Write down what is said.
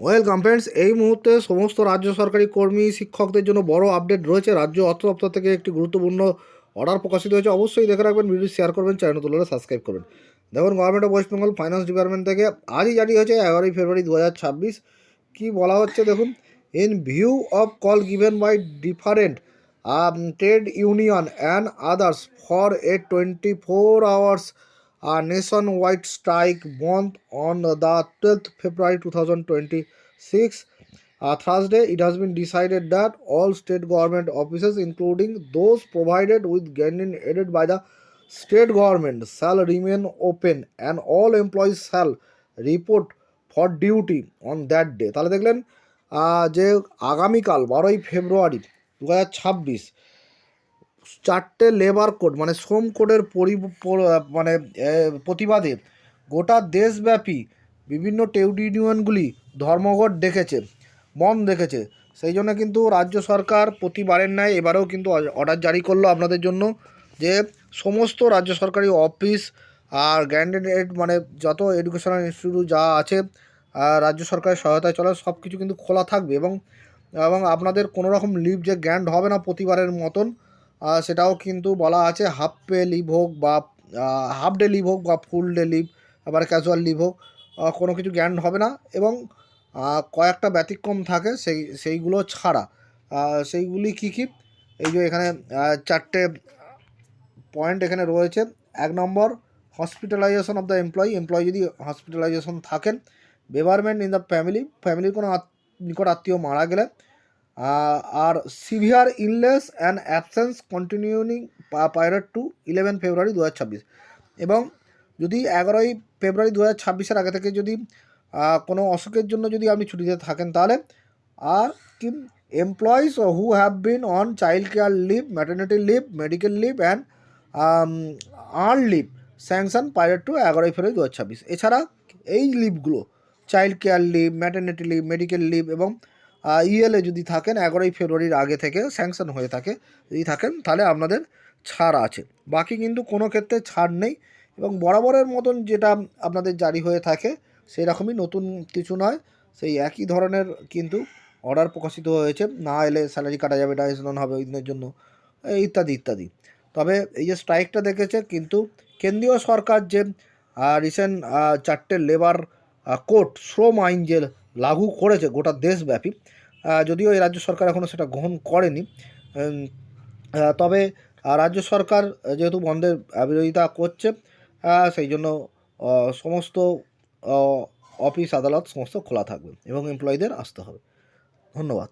Welcome friends এই মুহূর্তে সমস্ত রাজ্য সরকারি কর্মী, শিক্ষকদের জন্য বড় আপডেট রয়েছে। রাজ্য অর্থ দপ্তর থেকে একটি গুরুত্বপূর্ণ অর্ডার প্রকাশিত হয়েছে। অবশ্যই দেখে রাখবেন ভিডিও শেয়ার করবেন চ্যানেল তুলে সাবস্ক্রাইব করবেন। দেখুন government of West Bengal finance department থেকে আজই জারি হয়েছে এগারোই ফেব্রুয়ারি দু হাজার ছাব্বিশ। কী বলা হচ্ছে, দেখুন? In view of call given by different trade union and others for a twenty four hours a nationwide strike month on the 12th February 2026. Uh, Thursday, it has been decided that all state government offices, including those provided with guardian aided by the state government, shall remain open and all employees shall report for duty on that day. তাহলে দেখলেন যে আগামীকাল বারোই ফেব্রুয়ারি দু হাজার ছাব্বিশ চারটে labour code মানে শ্রম কোডের পরি মানে প্রতিবাদে গোটা দেশব্যাপী বিভিন্ন ট্রেড ইউনিয়নগুলি ধর্মঘট ডেকেছে বন্ধ দেখেছে। সেই জন্য কিন্তু রাজ্য সরকার প্রতিবারের ন্যায় এবারেও কিন্তু অর্ডার জারি করল আপনাদের জন্য যে সমস্ত রাজ্য সরকারি অফিস আর গ্র্যান্ডেড মানে যত এডুকেশনাল ইনস্টিটিউট যা আছে রাজ্য সরকারের সহায়তায় চলে সব কিছু কিন্তু খোলা থাকবে এবং এবং আপনাদের কোনো রকম লিভ যে গ্র্যান্ড হবে না প্রতিবারের মতন সেটাও কিন্তু বলা আছে হাফ পে লিভ হোক বা হাফ ডে লিভ হোক বা ফুল ডে লিভ আবার ক্যাজুয়াল লিভ হোক কোনো কিছু জ্ঞান হবে না এবং কয়েকটা ব্যতিক্রম থাকে সেই, সেইগুলো ছাড়া। সেইগুলি কী কী? এই যে এখানে চারটে পয়েন্ট এখানে রয়েছে। এক নম্বর hospitalisation of the employee employee যদি হসপিটালাইজেশন থাকেন বেভারমেন্ট ইন দ্য ফ্যামিলি ফ্যামিলির কোনো নিকট আত্মীয় মারা গেলে আর severe illness and absence continuing prior to eleven February দু হাজার ছাব্বিশ। এবং যদি এগারোই ফেব্রুয়ারি দু হাজার আগে থেকে যদি কোনো অসুখের জন্য যদি আপনি ছুটিতে থাকেন, তাহলে আর কি employees who have been on child care leave, maternity leave, medical leave and earn leave sanction prior to এগারোই ফেব্রুয়ারি দু হাজার ছাব্বিশ। এছাড়া এই লিভগুলো, child care leave, maternity leave, medical leave এবং ইএলএ যদি থাকেন, এগারোই ফেব্রুয়ারির আগে থেকে স্যাংশন হয়ে থাকে, যদি থাকেন, তাহলে আপনাদের ছাড় আছে। বাকি কিন্তু কোনো ক্ষেত্রে ছাড় নেই এবং বরাবরের মতন যেটা আপনাদের জারি হয়ে থাকে সেই রকমই নতুন কিছু নয়। সেই একই ধরনের কিন্তু অর্ডার প্রকাশিত হয়েছে, না এলে স্যালারি কাটা যাবে ডাইজেশন হবে ওই দিনের জন্য ইত্যাদি ইত্যাদি। তবে এই যে স্ট্রাইকটা দেখেছে, কিন্তু কেন্দ্রীয় সরকার যে রিসেন্ট চারটে লেবার কোর্ট শ্রম আইন যে লাগু করেছে গোটা দেশব্যাপী। যদিও এই রাজ্য সরকার এখনও সেটা গ্রহণ করেনি। তবে রাজ্য সরকার যেহেতু বন্ধের বিরোধিতা করছে সেই জন্য সমস্ত অফিস, আদালত, সমস্ত খোলা থাকবে এবং এমপ্লয়ীদের আসতে হবে। ধন্যবাদ।